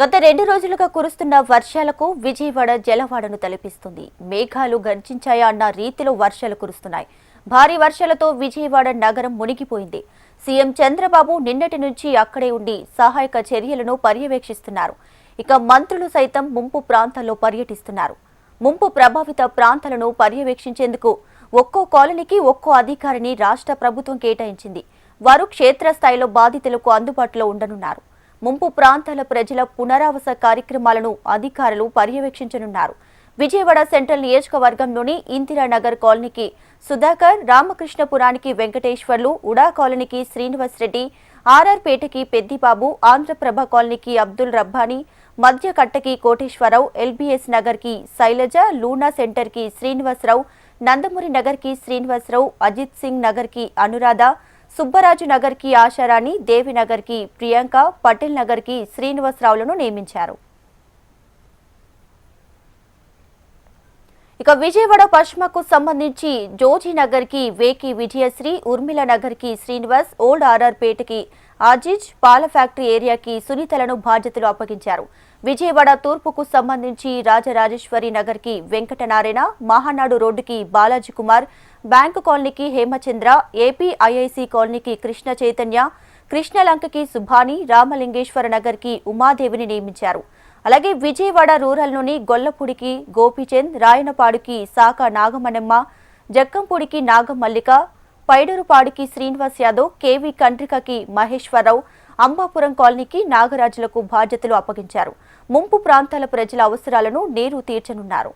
గత రెండు రోజులుగా కురుస్తున్న వర్షాలకు విజయవాడ జలవాడను తలపిస్తుంది. మేఘాలు గర్జించాయా అన్న రీతిలో వర్షాలు కురుస్తున్నాయి. భారీ వర్షాలతో విజయవాడ నగరం మునిగిపోయింది. సీఎం చంద్రబాబు నిన్నటి నుంచి అక్కడే ఉండి సహాయక చర్యలను పర్యవేక్షిస్తున్నారు. ఇక మంత్రులు సైతం ముంపు ప్రాంతాల్లో పర్యటిస్తున్నారు. ముంపు ప్రభావిత ప్రాంతాలను పర్యవేక్షించేందుకు ఒక్కో కాలనీకి ఒక్కో అధికారిని రాష్ట్ర ప్రభుత్వం కేటాయించింది. వారు క్షేత్రస్థాయిలో బాధితులకు అందుబాటులో ఉండనున్నారు. ముంపు ప్రాంతాల ప్రజల పునరావాస కార్యక్రమాలను అధికారులు పర్యవేక్షించనున్నారు. విజయవాడ సెంట్రల్ నియోజకవర్గంలోని ఇందిరానగర్ కాలనీకి సుధాకర్ రామకృష్ణపురానికి వెంకటేశ్వర్లు ఉడా కాలనీకి శ్రీనివాస్ రెడ్డి ఆర్ఆర్ పేటకి పెద్దిబాబు ఆంధ్రప్రభ కాలనీకి అబ్దుల్ రబ్బానీ మధ్యకట్టకి కోటేశ్వరరావు ఎల్బీఎస్ నగర్కి శైలజ లూనా సెంటర్కి శ్రీనివాసరావు నందమూరి నగర్కి శ్రీనివాసరావు అజిత్ సింగ్ నగర్కి అనురాధ సుబ్బరాజు నగర్కి ఆశారాణి దేవినగర్కి ప్రియాంక పటేల్ నగర్కి శ్రీనివాసరావులను నియమించారు. ఇక విజయవాడ పశ్చిమకు సంబంధించి జోజీనగర్కి వేకి విజయశ్రీ ఉర్మిళ నగర్కి శ్రీనివాస్ ఓల్డ్ ఆర్ఆర్ పేటకి ఆజిజ్ పాల ఫ్యాక్టరీ ఏరియాకి సునీతలను బాధ్యతలు అప్పగించారు. విజయవాడ తూర్పుకు సంబంధించి రాజరాజేశ్వరి నగర్కి వెంకటనారాయణ మహానాడు రోడ్డుకి బాలాజీ కుమార్ బ్యాంకు కాలనీకి హేమచంద్ర ఏపీ ఐఐసి కాలనీకి కృష్ణ చైతన్య కృష్ణలంకకి సుభాని రామలింగేశ్వర నగర్కి ఉమాదేవిని నియమించారు. అలాగే విజయవాడ రూరల్లోని గొల్లపూడికి గోపీచంద్ రాయనపాడుకి సాక నాగమణమ్మ జక్కంపూడికి నాగమల్లిక పైడూరుపాడుకి శ్రీనివాస్ యాదవ్ కేవీ కండ్రికకి మహేశ్వరరావు అంబాపురం కాలనీకి నాగరాజులకు బాధ్యతలు అప్పగించారు. ముంపు ప్రాంతాల ప్రజల అవసరాలను నీరు తీర్చనున్నారు.